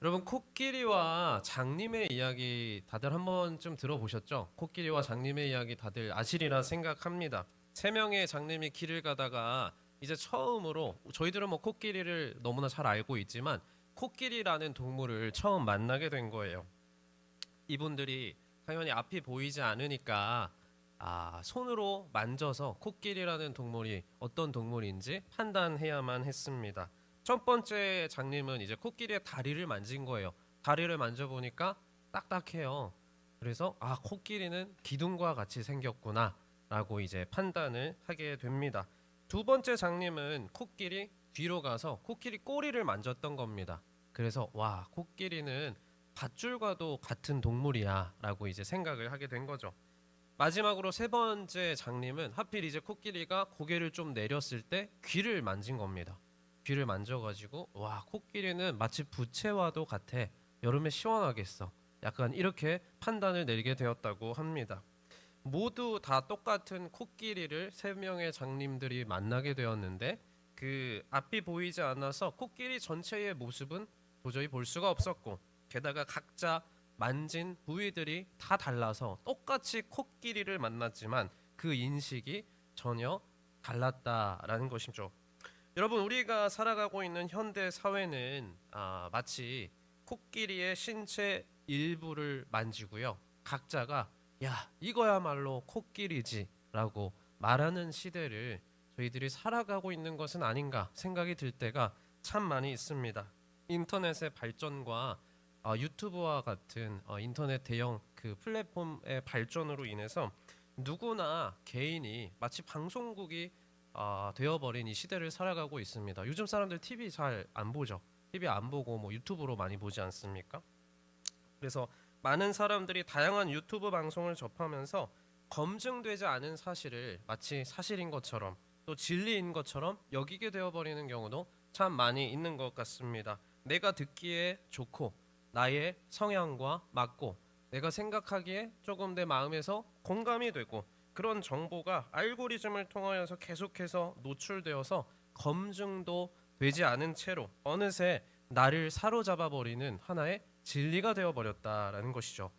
여러분 코끼리와 장님의 이야기 다들 한 번쯤 들어보셨죠? 코끼리와 장님의 이야기 다들 아시리라 생각합니다. 세 명의 장님이 길을 가다가 이제 처음으로 저희들은 뭐 코끼리를 너무나 잘 알고 있지만 코끼리라는 동물을 처음 만나게 된 거예요. 이분들이 당연히 앞이 보이지 않으니까 아, 손으로 만져서 코끼리라는 동물이 어떤 동물인지 판단해야만 했습니다. 첫 번째 장님은 이제 코끼리의 다리를 만진 거예요. 다리를 만져보니까 딱딱해요. 그래서 아 코끼리는 기둥과 같이 생겼구나라고 이제 판단을 하게 됩니다. 두 번째 장님은 코끼리 뒤로 가서 코끼리 꼬리를 만졌던 겁니다. 그래서 와 코끼리는 밧줄과도 같은 동물이야라고 이제 생각을 하게 된 거죠. 마지막으로 세 번째 장님은 하필 이제 코끼리가 고개를 좀 내렸을 때 귀를 만진 겁니다. 귀를 만져가지고 와 코끼리는 마치 부채와도 같아. 여름에 시원하겠어. 약간 이렇게 판단을 내리게 되었다고 합니다. 모두 다 똑같은 코끼리를 세 명의 장님들이 만나게 되었는데 그 앞이 보이지 않아서 코끼리 전체의 모습은 도저히 볼 수가 없었고 게다가 각자 만진 부위들이 다 달라서 똑같이 코끼리를 만났지만 그 인식이 전혀 달랐다라는 것이죠. 여러분 우리가 살아가고 있는 현대 사회는 아, 마치 코끼리의 신체 일부를 만지고요. 각자가 야 이거야말로 코끼리지라고 말하는 시대를 저희들이 살아가고 있는 것은 아닌가 생각이 들 때가 참 많이 있습니다. 인터넷의 발전과 어, 유튜브와 같은 어, 인터넷 대형 그 플랫폼의 발전으로 인해서 누구나 개인이 마치 방송국이 아, 되어버린 이 시대를 살아가고 있습니다. 요즘 사람들 TV 잘 안 보죠. TV 안 보고 뭐 유튜브로 많이 보지 않습니까? 그래서 많은 사람들이 다양한 유튜브 방송을 접하면서 검증되지 않은 사실을 마치 사실인 것처럼 또 진리인 것처럼 여기게 되어버리는 경우도 참 많이 있는 것 같습니다. 내가 듣기에 좋고 나의 성향과 맞고 내가 생각하기에 조금 내 마음에서 공감이 되고 그런 정보가 알고리즘을 통하여서 계속해서 노출되어서 검증도 되지 않은 채로 어느새 나를 사로잡아 버리는 하나의 진리가 되어 버렸다라는 것이죠.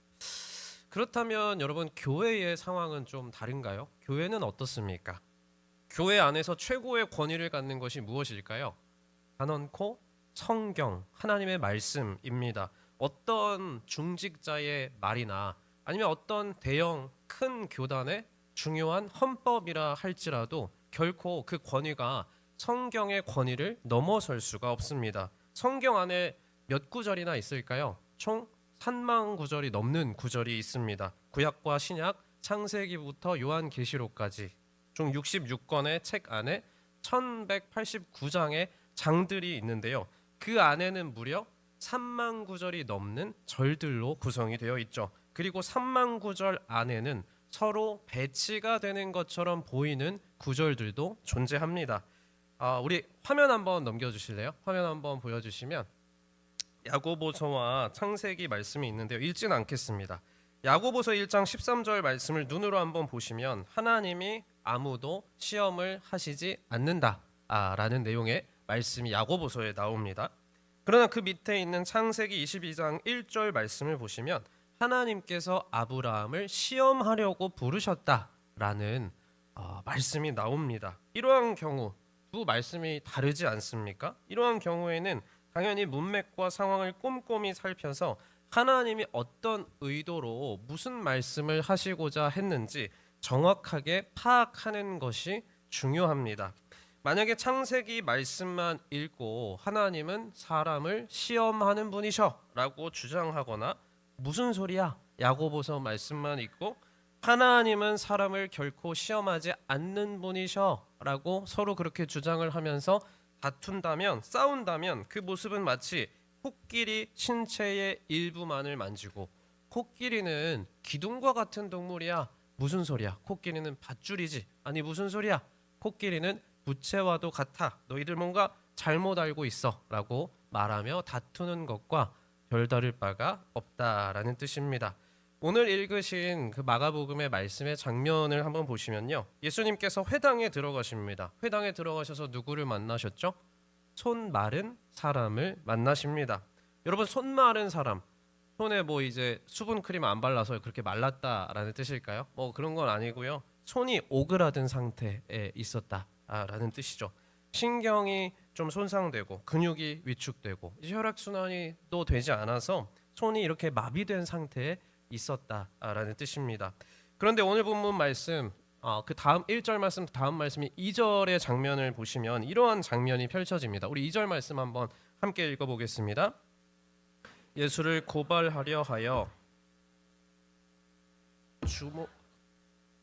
그렇다면 여러분 교회의 상황은 좀 다른가요? 교회는 어떻습니까? 교회 안에서 최고의 권위를 갖는 것이 무엇일까요? 단언코 성경 하나님의 말씀입니다. 어떤 중직자의 말이나 아니면 어떤 대형 큰 교단의 중요한 헌법이라 할지라도 결코 그 권위가 성경의 권위를 넘어설 수가 없습니다. 성경 안에 몇 구절이나 있을까요? 총 3만 구절이 넘는 구절이 있습니다. 구약과 신약, 창세기부터 요한계시록까지 총 66권의 책 안에 1189장의 장들이 있는데요. 그 안에는 무려 3만 구절이 넘는 절들로 구성이 되어 있죠. 그리고 3만 구절 안에는 서로 배치가 되는 것처럼 보이는 구절들도 존재합니다. 아, 우리 화면 한번 넘겨주실래요? 화면 한번 보여주시면 야고보서와 창세기 말씀이 있는데요. 읽지는 않겠습니다. 야고보서 1장 13절 말씀을 눈으로 한번 보시면 하나님이 아무도 시험을 하시지 않는다라는 내용의 말씀이 야고보서에 나옵니다. 그러나 그 밑에 있는 창세기 22장 1절 말씀을 보시면 하나님께서 아브라함을 시험하려고 부르셨다라는 어, 말씀이 나옵니다. 이러한 경우 두 말씀이 다르지 않습니까? 이러한 경우에는 당연히 문맥과 상황을 꼼꼼히 살펴서 하나님이 어떤 의도로 무슨 말씀을 하시고자 했는지 정확하게 파악하는 것이 중요합니다. 만약에 창세기 말씀만 읽고 하나님은 사람을 시험하는 분이셔라고 주장하거나 무슨 소리야? 야고보서 말씀만 읽고 하나님은 사람을 결코 시험하지 않는 분이셔라고 서로 그렇게 주장을 하면서 다툰다면 싸운다면 그 모습은 마치 코끼리 신체의 일부만을 만지고 코끼리는 기둥과 같은 동물이야. 무슨 소리야? 코끼리는 밧줄이지. 아니 무슨 소리야? 코끼리는 부채와도 같아. 너희들 뭔가 잘못 알고 있어라고 말하며 다투는 것과 별다를 바가 없다라는 뜻입니다. 오늘 읽으신 그 마가복음의 말씀의 장면을 한번 보시면요. 예수님께서 회당에 들어가십니다. 회당에 들어가셔서 누구를 만나셨죠? 손 마른 사람을 만나십니다. 여러분 손 마른 사람 손에 뭐 이제 수분 크림 안 발라서 그렇게 말랐다라는 뜻일까요? 뭐 그런 건 아니고요. 손이 오그라든 상태에 있었다라는 뜻이죠. 신경이 좀 손상되고 근육이 위축되고 혈액 순환이도 되지 않아서 손이 이렇게 마비된 상태에 있었다라는 뜻입니다. 그런데 오늘 본문 말씀 어, 그 다음 1절 말씀 다음 말씀이 2절의 장면을 보시면 이러한 장면이 펼쳐집니다. 우리 2절 말씀 한번 함께 읽어 보겠습니다. 예수를 고발하려 하여 주모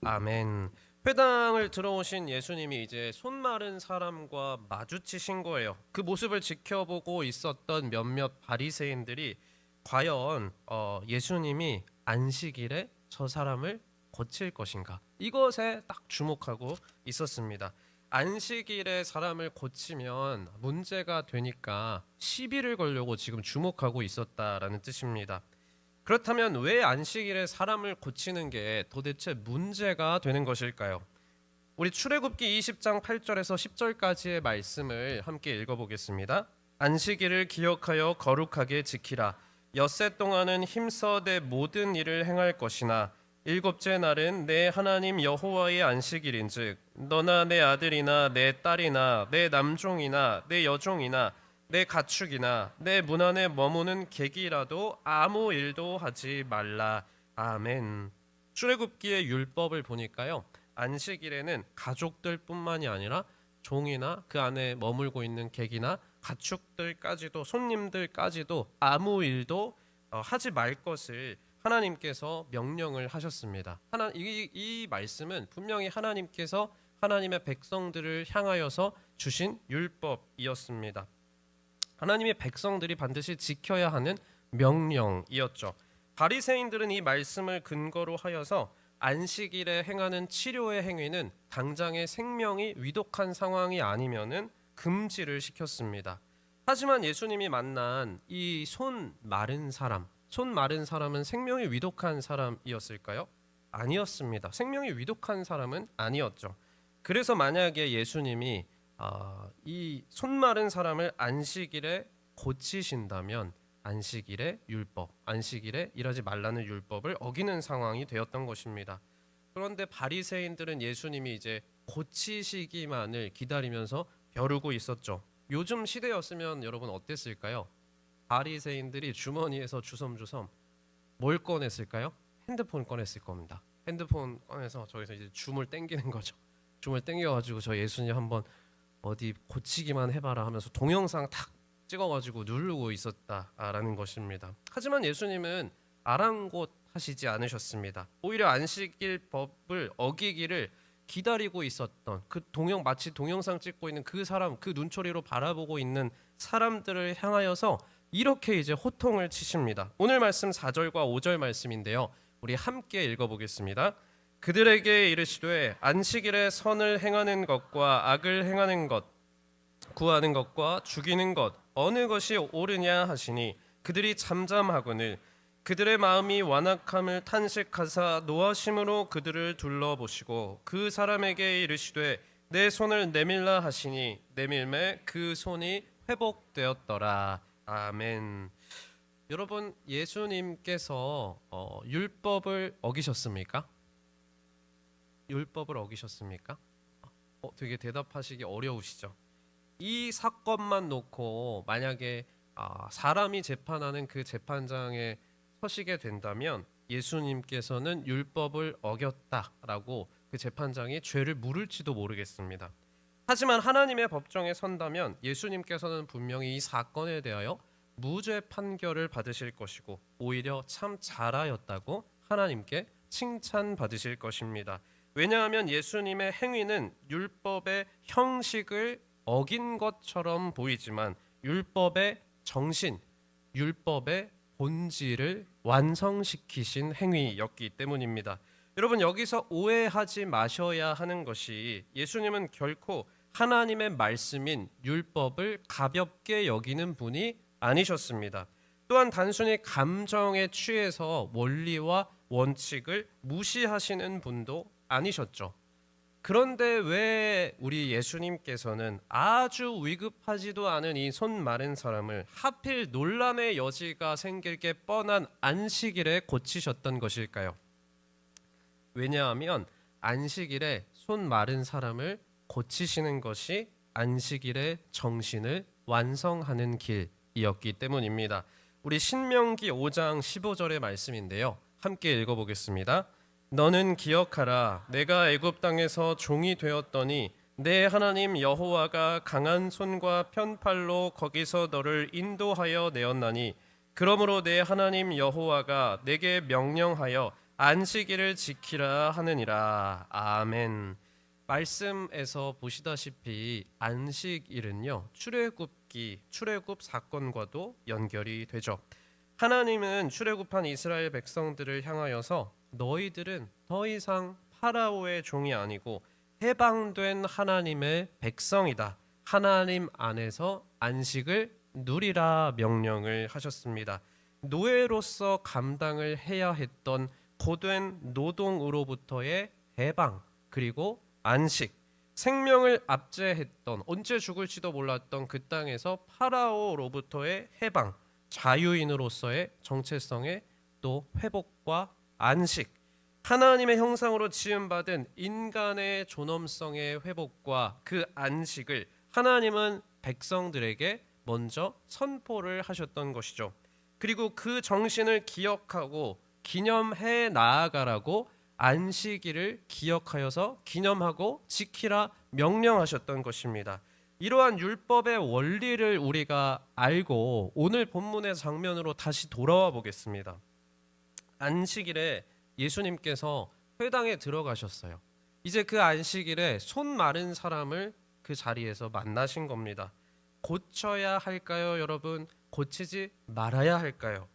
아멘. 회당을 들어오신 예수님이 이제 손 마른 사람과 마주치신 거예요. 그 모습을 지켜보고 있었던 몇몇 바리새인들이 과연 어, 예수님이 안식일에 저 사람을 고칠 것인가 이것에 딱 주목하고 있었습니다. 안식일에 사람을 고치면 문제가 되니까 시비를 걸려고 지금 주목하고 있었다라는 뜻입니다. 그렇다면 왜 안식일에 사람을 고치는 게 도대체 문제가 되는 것일까요? 우리 출애굽기 20장 8절에서 10절까지의 말씀을 함께 읽어보겠습니다. 안식일을 기억하여 거룩하게 지키라. 엿새 동안은 힘써 내 모든 일을 행할 것이나 일곱째 날은 내 하나님 여호와의 안식일인즉 너나 내 아들이나 내 딸이나 내 남종이나 내 여종이나 내 가축이나 내 문 안에 머무는 객이라도 아무 일도 하지 말라. 아멘. 출애굽기의 율법을 보니까요. 안식일에는 가족들뿐만이 아니라 종이나 그 안에 머물고 있는 객이나 가축들까지도 손님들까지도 아무 일도 어, 하지 말 것을 하나님께서 명령을 하셨습니다. 하나 이, 이 말씀은 분명히 하나님께서 하나님의 백성들을 향하여서 주신 율법이었습니다. 하나님의 백성들이 반드시 지켜야 하는 명령이었죠. 바리새인들은 이 말씀을 근거로 하여서 안식일에 행하는 치료의 행위는 당장의 생명이 위독한 상황이 아니면은 금지를 시켰습니다. 하지만 예수님이 만난 이 손 마른 사람, 손 마른 사람은 생명이 위독한 사람이었을까요? 아니었습니다. 생명이 위독한 사람은 아니었죠. 그래서 만약에 예수님이 아, 이 손 마른 사람을 안식일에 고치신다면 안식일의 율법, 안식일에 일하지 말라는 율법을 어기는 상황이 되었던 것입니다. 그런데 바리새인들은 예수님이 이제 고치시기만을 기다리면서 벼르고 있었죠. 요즘 시대였으면 여러분 어땠을까요? 바리새인들이 주머니에서 주섬주섬 뭘 꺼냈을까요? 핸드폰 꺼냈을 겁니다. 핸드폰 꺼내서 저기서 이제 줌을 땡기는 거죠. 줌을 땡겨가지고 저 예수님 한번 어디 고치기만 해봐라 하면서 동영상 탁 찍어가지고 누르고 있었다라는 것입니다. 하지만 예수님은 아랑곳하시지 않으셨습니다. 오히려 안식일 법을 어기기를 기다리고 있었던 그 동영 마치 동영상 찍고 있는 그 사람 그 눈초리로 바라보고 있는 사람들을 향하여서 이렇게 이제 호통을 치십니다. 오늘 말씀 4절과 5절 말씀인데요. 우리 함께 읽어보겠습니다. 그들에게 이르시되 안식일에 선을 행하는 것과 악을 행하는 것 구하는 것과 죽이는 것 어느 것이 옳으냐 하시니 그들이 잠잠하거늘 그들의 마음이 완악함을 탄식하사 노하심으로 그들을 둘러보시고 그 사람에게 이르시되 내 손을 내밀라 하시니 내밀매 그 손이 회복되었더라 아멘. 여러분 예수님께서 어, 율법을 어기셨습니까? 율법을 어기셨습니까? 어, 되게 대답하시기 어려우시죠. 이 사건만 놓고 만약에 아, 사람이 재판하는 그 재판장에 서시게 된다면 예수님께서는 율법을 어겼다라고 그 재판장이 죄를 물을지도 모르겠습니다. 하지만 하나님의 법정에 선다면 예수님께서는 분명히 이 사건에 대하여 무죄 판결을 받으실 것이고 오히려 참 잘하였다고 하나님께 칭찬받으실 것입니다. 왜냐하면 예수님의 행위는 율법의 형식을 어긴 것처럼 보이지만 율법의 정신, 율법의 본질을 완성시키신 행위였기 때문입니다. 여러분 여기서 오해하지 마셔야 하는 것이 예수님은 결코 하나님의 말씀인 율법을 가볍게 여기는 분이 아니셨습니다. 또한 단순히 감정에 취해서 원리와 원칙을 무시하시는 분도 아니셨죠. 그런데 왜 우리 예수님께서는 아주 위급하지도 않은 이 손 마른 사람을 하필 논란의 여지가 생길 게 뻔한 안식일에 고치셨던 것일까요? 왜냐하면 안식일에 손 마른 사람을 고치시는 것이 안식일의 정신을 완성하는 길이었기 때문입니다. 우리 신명기 5장 15절의 말씀인데요. 함께 읽어보겠습니다. 너는 기억하라 내가 애굽 땅에서 종이 되었더니 내 하나님 여호와가 강한 손과 편팔로 거기서 너를 인도하여 내었나니 그러므로 내 하나님 여호와가 내게 명령하여 안식일을 지키라 하느니라 아멘. 말씀에서 보시다시피 안식일은요 출애굽기 출애굽 사건과도 연결이 되죠. 하나님은 출애굽한 이스라엘 백성들을 향하여서 너희들은 더 이상 파라오의 종이 아니고 해방된 하나님의 백성이다. 하나님 안에서 안식을 누리라 명령을 하셨습니다. 노예로서 감당을 해야 했던 고된 노동으로부터의 해방 그리고 안식 생명을 압제했던 언제 죽을지도 몰랐던 그 땅에서 파라오로부터의 해방 자유인으로서의 정체성의 또 회복과 안식 하나님의 형상으로 지음받은 인간의 존엄성의 회복과 그 안식을 하나님은 백성들에게 먼저 선포를 하셨던 것이죠. 그리고 그 정신을 기억하고 기념해 나아가라고 안식일을 기억하여서 기념하고 지키라 명령하셨던 것입니다. 이러한 율법의 원리를 우리가 알고 오늘 본문의 장면으로 다시 돌아와 보겠습니다. 안식일에 예수님께서 회당에 들어가셨어요. 이제 그 안식일에 손 마른 사람을 그 자리에서 만나신 겁니다. 고쳐야 할까요, 여러분? 고치지 말아야 할까요?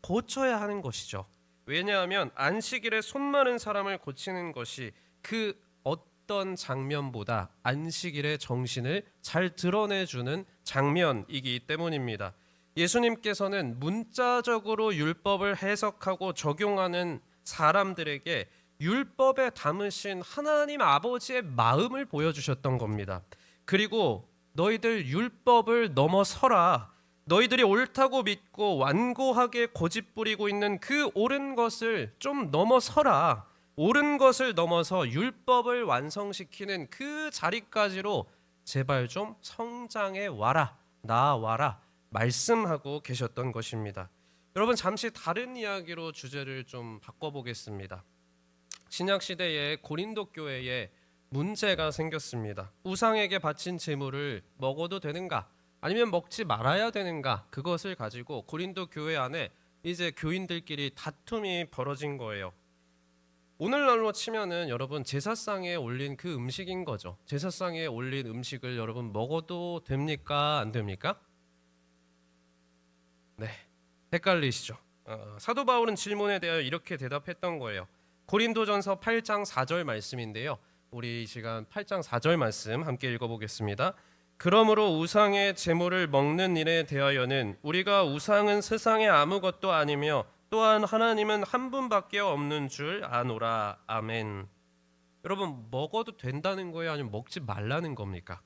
고쳐야 하는 것이죠. 왜냐하면 안식일에 손 마른 사람을 고치는 것이 그 어떤 장면보다 안식일의 정신을 잘 드러내주는 장면이기 때문입니다. 예수님께서는 문자적으로 율법을 해석하고 적용하는 사람들에게 율법에 담으신 하나님 아버지의 마음을 보여주셨던 겁니다. 그리고 너희들 율법을 넘어서라. 너희들이 옳다고 믿고 완고하게 고집부리고 있는 그 옳은 것을 좀 넘어서라. 옳은 것을 넘어서 율법을 완성시키는 그 자리까지로 제발 좀 성장해 와라. 나와라. 말씀하고 계셨던 것입니다. 여러분 잠시 다른 이야기로 주제를 좀 바꿔보겠습니다. 신약 시대에 고린도 교회에 문제가 생겼습니다. 우상에게 바친 제물을 먹어도 되는가? 아니면 먹지 말아야 되는가? 그것을 가지고 고린도 교회 안에 이제 교인들끼리 다툼이 벌어진 거예요. 오늘날로 치면은 여러분 제사상에 올린 그 음식인 거죠. 제사상에 올린 음식을 여러분 먹어도 됩니까? 안 됩니까? 네, 헷갈리시죠? 어, 사도 바울은 질문에 대하여 이렇게 대답했던 거예요. 고린도전서 8장 4절 말씀인데요. 우리 이 시간 8장 4절 말씀 함께 읽어보겠습니다. 그러므로 우상의 제물을 먹는 일에 대하여는 우리가 우상은 세상에 아무것도 아니며 또한 하나님은 한 분밖에 없는 줄 아노라. 아멘. 여러분 먹어도 된다는 거예요, 아니면 먹지 말라는 겁니까?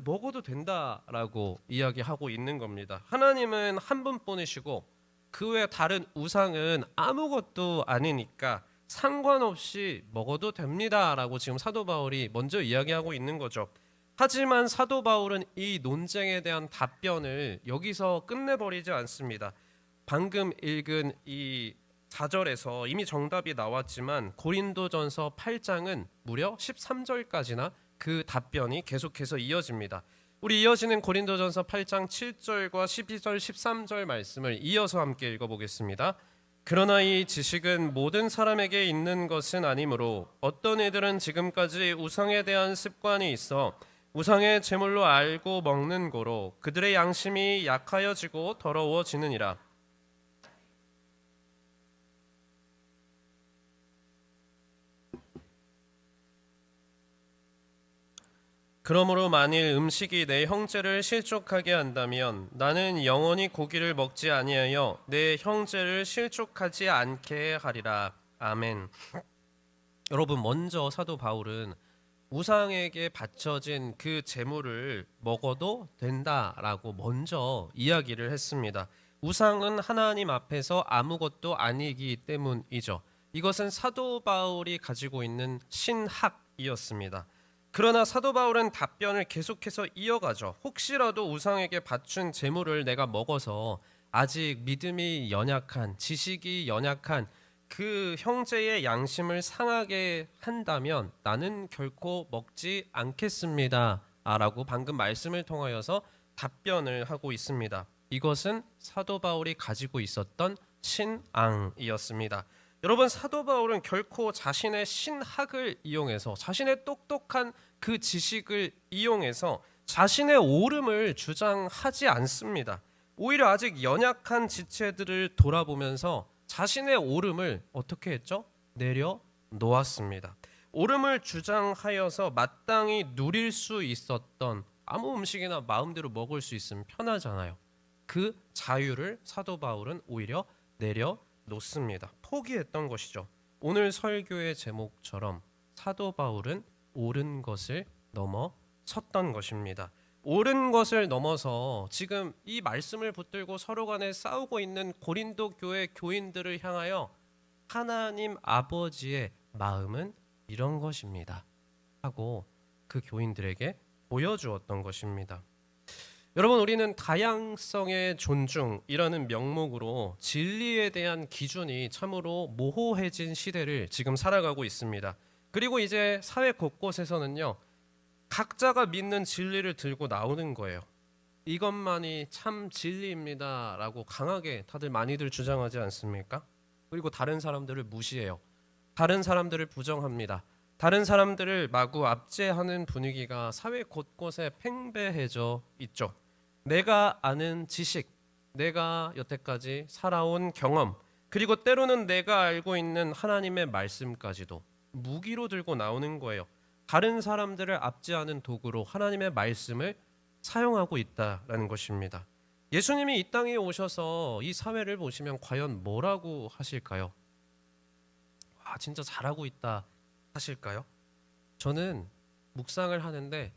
먹어도 된다라고 이야기하고 있는 겁니다. 하나님은 한 분뿐이시고 그 외 다른 우상은 아무것도 아니니까 상관없이 먹어도 됩니다라고 지금 사도 바울이 먼저 이야기하고 있는 거죠. 하지만 사도 바울은 이 논쟁에 대한 답변을 여기서 끝내버리지 않습니다. 방금 읽은 이 4절에서 이미 정답이 나왔지만 고린도전서 8장은 무려 13절까지나 그 답변이 계속해서 이어집니다. 우리 이어지는 고린도전서 8장 7절과 12절 13절 말씀을 이어서 함께 읽어보겠습니다. 그러나 이 지식은 모든 사람에게 있는 것은 아니므로 어떤 이들은 지금까지 우상에 대한 습관이 있어 우상의 제물로 알고 먹는 고로 그들의 양심이 약하여지고 더러워지느니라. 그러므로 만일 음식이 내 형제를 실족하게 한다면 나는 영원히 고기를 먹지 아니하여 내 형제를 실족하지 않게 하리라. 아멘. 여러분 먼저 사도 바울은 우상에게 바쳐진 그 재물을 먹어도 된다라고 먼저 이야기를 했습니다. 우상은 하나님 앞에서 아무것도 아니기 때문이죠. 이것은 사도 바울이 가지고 있는 신학이었습니다. 그러나 사도 바울은 답변을 계속해서 이어가죠. 혹시라도 우상에게 바춘 재물을 내가 먹어서 아직 믿음이 연약한 지식이 연약한 그 형제의 양심을 상하게 한다면 나는 결코 먹지 않겠습니다. 라고 방금 말씀을 통하여서 답변을 하고 있습니다. 이것은 사도 바울이 가지고 있었던 신앙이었습니다. 여러분 사도 바울은 결코 자신의 신학을 이용해서 자신의 똑똑한 그 지식을 이용해서 자신의 옳음을 주장하지 않습니다. 오히려 아직 연약한 지체들을 돌아보면서 자신의 옳음을 어떻게 했죠? 내려 놓았습니다. 옳음을 주장하여서 마땅히 누릴 수 있었던 아무 음식이나 마음대로 먹을 수 있으면 편하잖아요. 그 자유를 사도 바울은 오히려 내려 놓습니다. 포기했던 것이죠. 오늘 설교의 제목처럼 사도 바울은 옳은 것을 넘어 섰던 것입니다. 옳은 것을 넘어서 지금 이 말씀을 붙들고 서로 간에 싸우고 있는 고린도 교회 교인들을 향하여 하나님 아버지의 마음은 이런 것입니다. 하고 그 교인들에게 보여주었던 것입니다. 여러분 우리는 다양성의 존중이라는 명목으로 진리에 대한 기준이 참으로 모호해진 시대를 지금 살아가고 있습니다. 그리고 이제 사회 곳곳에서는요. 각자가 믿는 진리를 들고 나오는 거예요. 이것만이 참 진리입니다라고 강하게 다들 많이들 주장하지 않습니까? 그리고 다른 사람들을 무시해요. 다른 사람들을 부정합니다. 다른 사람들을 마구 압제하는 분위기가 사회 곳곳에 팽배해져 있죠. 내가 아는 지식, 내가 여태까지 살아온 경험, 그리고 때로는 내가 알고 있는 하나님의 말씀까지도 무기로 들고 나오는 거예요. 다른 사람들을 압제하는 도구로 하나님의 말씀을 사용하고 있다라는 것입니다. 예수님이 이 땅에 오셔서 이 사회를 보시면 과연 뭐라고 하실까요? 아, 진짜 잘하고 있다 하실까요? 저는 묵상을 하는데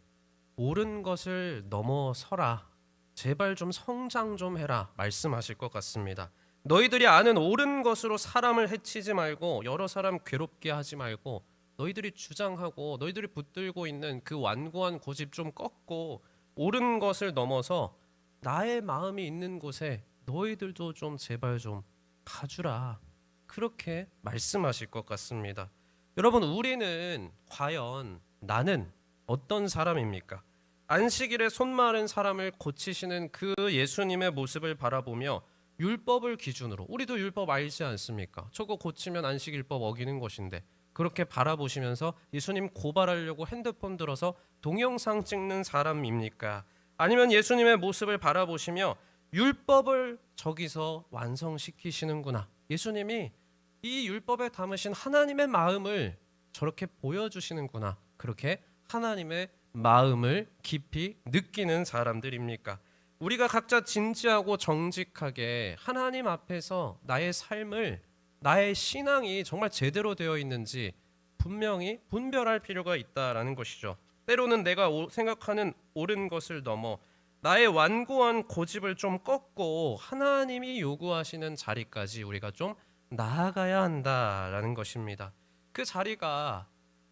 옳은 것을 넘어서라. 제발 좀 성장 좀 해라. 말씀하실 것 같습니다. 너희들이 아는 옳은 것으로 사람을 해치지 말고 여러 사람 괴롭게 하지 말고 너희들이 주장하고 너희들이 붙들고 있는 그 완고한 고집 좀 꺾고 옳은 것을 넘어서 나의 마음이 있는 곳에 너희들도 좀 제발 좀 가주라. 그렇게 말씀하실 것 같습니다. 여러분 우리는 과연 나는 어떤 사람입니까? 안식일에 손 마른 사람을 고치시는 그 예수님의 모습을 바라보며 율법을 기준으로 우리도 율법 알지 않습니까? 저거 고치면 안식일법 어기는 것인데 그렇게 바라보시면서 예수님 고발하려고 핸드폰 들어서 동영상 찍는 사람입니까? 아니면 예수님의 모습을 바라보시며 율법을 저기서 완성시키시는구나. 예수님이 이 율법에 담으신 하나님의 마음을 저렇게 보여주시는구나. 그렇게 하나님의 마음을 깊이 느끼는 사람들입니까? 우리가 각자 진지하고 정직하게 하나님 앞에서 나의 삶을 나의 신앙이 정말 제대로 되어 있는지 분명히 분별할 필요가 있다라는 것이죠. 때로는 내가 오- 생각하는 옳은 것을 넘어 나의 완고한 고집을 좀 꺾고 하나님이 요구하시는 자리까지 우리가 좀 나아가야 한다라는 것입니다. 그 자리가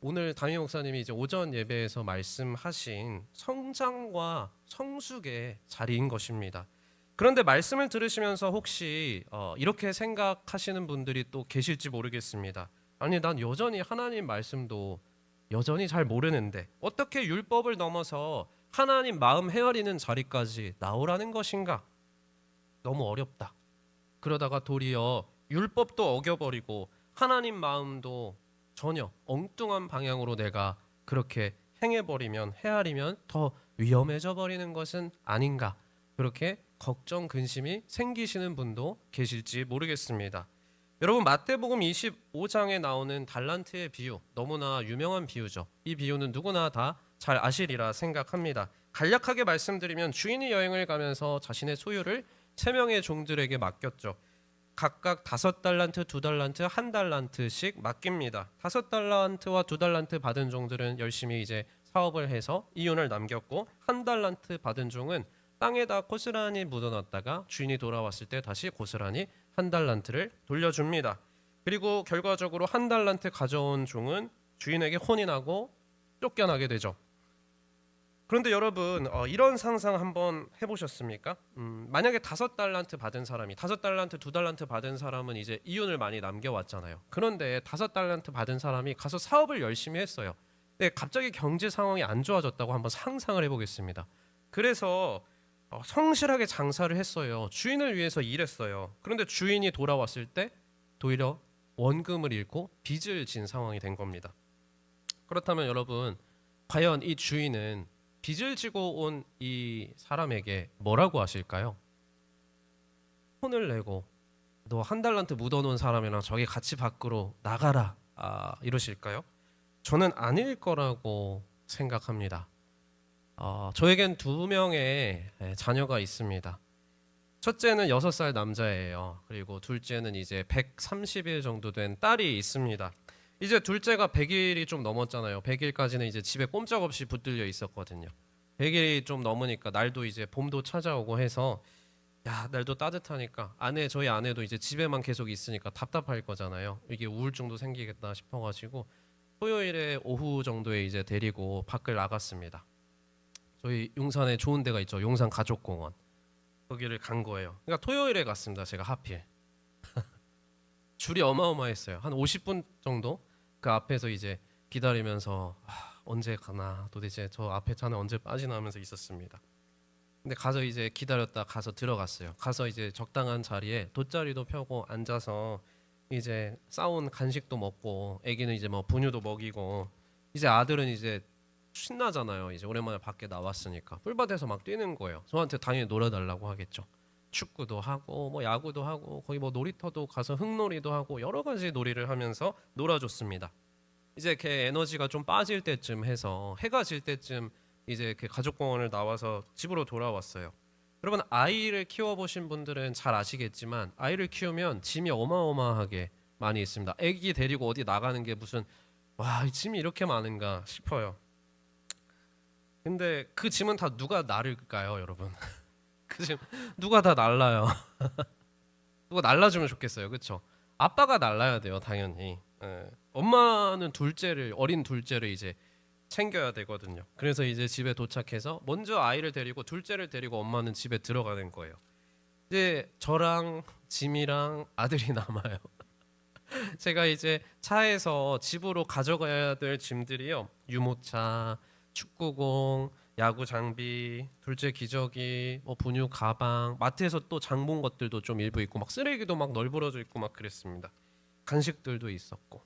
오늘 담임 목사님이 이제 오전 예배에서 말씀하신 성장과 성숙의 자리인 것입니다. 그런데 말씀을 들으시면서 혹시 어, 이렇게 생각하시는 분들이 또 계실지 모르겠습니다. 아니 난 여전히 하나님 말씀도 여전히 잘 모르는데 어떻게 율법을 넘어서 하나님 마음 헤아리는 자리까지 나오라는 것인가? 너무 어렵다. 그러다가 도리어 율법도 어겨버리고 하나님 마음도 전혀 엉뚱한 방향으로 내가 그렇게 행해버리면 헤아리면 더 위험해져 버리는 것은 아닌가 그렇게 걱정 근심이 생기시는 분도 계실지 모르겠습니다. 여러분 마태복음 25장에 나오는 달란트의 비유 너무나 유명한 비유죠. 이 비유는 누구나 다 잘 아시리라 생각합니다. 간략하게 말씀드리면 주인이 여행을 가면서 자신의 소유를 세 명의 종들에게 맡겼죠. 각각 다섯 달란트, 두 달란트, 한 달란트씩 맡깁니다. 다섯 달란트와 두 달란트 받은 종들은 열심히 이제 사업을 해서 이윤을 남겼고 한 달란트 받은 종은 땅에다 고스란히 묻어놨다가 주인이 돌아왔을 때 다시 고스란히 한 달란트를 돌려줍니다. 그리고 결과적으로 한 달란트 가져온 종은 주인에게 혼이 나고 쫓겨나게 되죠. 그런데 여러분 어, 이런 상상 한번 해보셨습니까? 음, 만약에 다섯 달란트 받은 사람이 다섯 달란트 두 달란트 받은 사람은 이제 이윤을 많이 남겨왔잖아요. 그런데 다섯 달란트 받은 사람이 가서 사업을 열심히 했어요. 근데 갑자기 경제 상황이 안 좋아졌다고 한번 상상을 해보겠습니다. 그래서 어, 성실하게 장사를 했어요. 주인을 위해서 일했어요. 그런데 주인이 돌아왔을 때 도리어 원금을 잃고 빚을 진 상황이 된 겁니다. 그렇다면 여러분 과연 이 주인은 빚을 지고 온 이 사람에게 뭐라고 하실까요? 혼을 내고 너 한 달란트 묻어놓은 사람이랑 저기 같이 밖으로 나가라 아, 이러실까요? 저는 아닐 거라고 생각합니다. 어, 저에겐 두 명의 예, 자녀가 있습니다. 첫째는 6살 남자예요. 그리고 둘째는 이제 130일 정도 된 딸이 있습니다. 이제 둘째가 100일이 좀 넘었잖아요. 100일까지는 이제 집에 꼼짝없이 붙들려 있었거든요. 100일이 좀 넘으니까 날도 이제 봄도 찾아오고 해서 야 날도 따뜻하니까 아내 저희 아내도 이제 집에만 계속 있으니까 답답할 거잖아요. 이게 우울증도 생기겠다 싶어가지고 토요일에 오후 정도에 이제 데리고 밖을 나갔습니다. 저희 용산에 좋은 데가 있죠. 용산 가족공원 거기를 간 거예요. 그러니까 토요일에 갔습니다. 제가 하필 줄이 어마어마했어요. 한 50분 정도 그 앞에서 이제 기다리면서 아, 언제 가나 도대체 저 앞에 차는 언제 빠지나 하면서 있었습니다. 근데 가서 이제 기다렸다 가서 들어갔어요. 가서 이제 적당한 자리에 돗자리도 펴고 앉아서 이제 싸운 간식도 먹고 아기는 이제 뭐 분유도 먹이고 이제 아들은 이제 신나잖아요. 이제 오랜만에 밖에 나왔으니까 뿔밭에서 막 뛰는 거예요. 저한테 당연히 놀아달라고 하겠죠. 축구도 하고 뭐 야구도 하고 거기 뭐 놀이터도 가서 흙놀이도 하고 여러 가지 놀이를 하면서 놀아줬습니다. 이제 걔 에너지가 좀 빠질 때쯤 해서 해가 질 때쯤 이제 그 가족 공원을 나와서 집으로 돌아왔어요. 여러분 아이를 키워 보신 분들은 잘 아시겠지만 아이를 키우면 짐이 어마어마하게 많이 있습니다. 아기 데리고 어디 나가는 게 무슨 와이 짐이 이렇게 많은가 싶어요. 근데 그 짐은 다 누가 나를까요, 여러분? 그짐 누가 다 날라요. 누가 날라주면 좋겠어요, 그렇죠? 아빠가 날라야 돼요, 당연히. 예. 엄마는 둘째를 어린 둘째를 이제 챙겨야 되거든요. 그래서 이제 집에 도착해서 먼저 아이를 데리고 둘째를 데리고 엄마는 집에 들어가는 거예요. 이제 저랑 짐이랑 아들이 남아요. 제가 이제 차에서 집으로 가져가야 될 짐들이요. 유모차, 축구공, 야구 장비, 둘째 기저귀, 뭐 분유 가방, 마트에서 또 장본 것들도 좀 일부 있고 막 쓰레기도 막 널브러져 있고 막 그랬습니다. 간식들도 있었고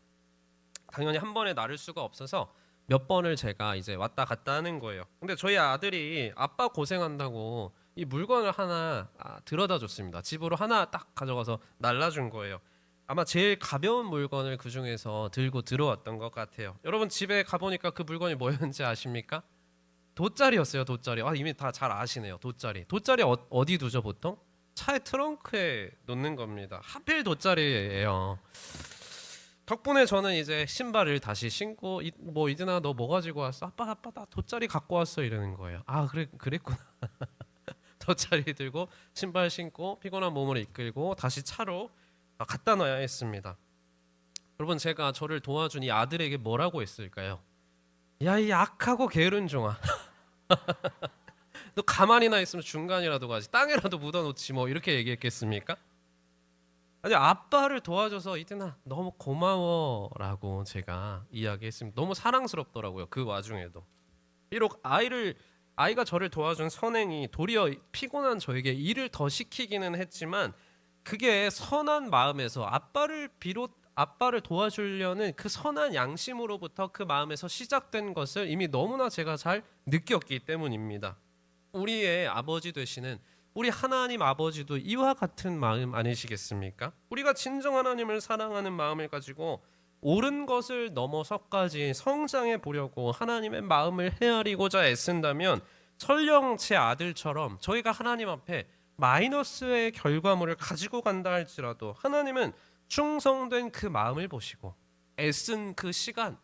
당연히 한 번에 나를 수가 없어서 몇 번을 제가 이제 왔다 갔다 하는 거예요. 근데 저희 아들이 아빠 고생한다고 이 물건을 하나 아, 들어다 줬습니다. 집으로 하나 딱 가져가서 날라준 거예요. 아마 제일 가벼운 물건을 그 중에서 들고 들어왔던 것 같아요. 여러분 집에 가보니까 그 물건이 뭐였는지 아십니까? 돗자리였어요. 돗자리. 아 이미 다 잘 아시네요. 돗자리. 돗자리 어, 어디 두죠 보통? 차의 트렁크에 놓는 겁니다. 하필 돗자리예요. 덕분에 저는 이제 신발을 다시 신고 이, 뭐 이든아 너뭐 가지고 왔어? 아빠 아빠 나 돗자리 갖고 왔어 이러는 거예요. 아 그래 그랬구나. 돗자리 들고 신발 신고 피곤한 몸을 이끌고 다시 차로 갖다 놔야 했습니다. 여러분 제가 저를 도와준 이 아들에게 뭐라고 했을까요? 야 이 악하고 게으른 종아. 너 가만히나 있으면 중간이라도 가지 땅에라도 묻어놓지 뭐 이렇게 얘기했겠습니까? 아니 아빠를 도와줘서 이든아 너무 고마워라고 제가 이야기했습니다. 너무 사랑스럽더라고요. 그 와중에도 비록 아이를 아이가 저를 도와준 선행이 도리어 피곤한 저에게 일을 더 시키기는 했지만 그게 선한 마음에서 아빠를 비롯 아빠를 도와주려는 그 선한 양심으로부터 그 마음에서 시작된 것을 이미 너무나 제가 잘 느꼈기 때문입니다. 우리의 아버지 되시는 우리 하나님 아버지도 이와 같은 마음 아니시겠습니까? 우리가 진정 하나님을 사랑하는 마음을 가지고 옳은 것을 넘어서까지 성장해 보려고 하나님의 마음을 헤아리고자 애쓴다면 설령 제 아들처럼 저희가 하나님 앞에 마이너스의 결과물을 가지고 간다 할지라도 하나님은 충성된 그 마음을 보시고 애쓴 그 시간,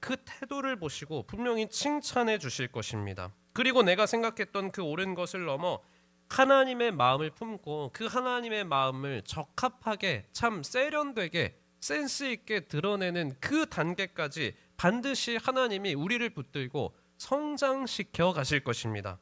그 태도를 보시고 분명히 칭찬해 주실 것입니다. 그리고 내가 생각했던 그 옳은 것을 넘어 하나님의 마음을 품고 그 하나님의 마음을 적합하게 참 세련되게 센스 있게 드러내는 그 단계까지 반드시 하나님이 우리를 붙들고 성장시켜 가실 것입니다.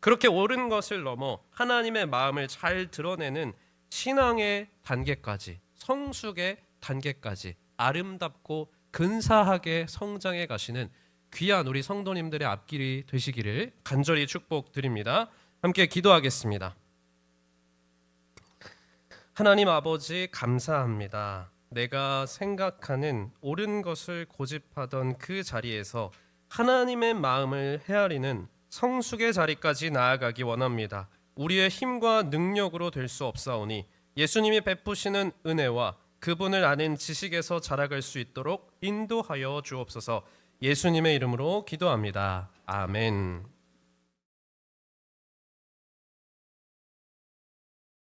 그렇게 옳은 것을 넘어 하나님의 마음을 잘 드러내는 신앙의 단계까지 성숙의 단계까지 아름답고 근사하게 성장해 가시는 귀한 우리 성도님들의 앞길이 되시기를 간절히 축복드립니다. 함께 기도하겠습니다. 하나님 아버지 감사합니다. 내가 생각하는 옳은 것을 고집하던 그 자리에서 하나님의 마음을 헤아리는 성숙의 자리까지 나아가기 원합니다. 우리의 힘과 능력으로 될 수 없사오니 예수님이 베푸시는 은혜와 그분을 아는 지식에서 자라갈 수 있도록 인도하여 주옵소서. 예수님의 이름으로 기도합니다. 아멘.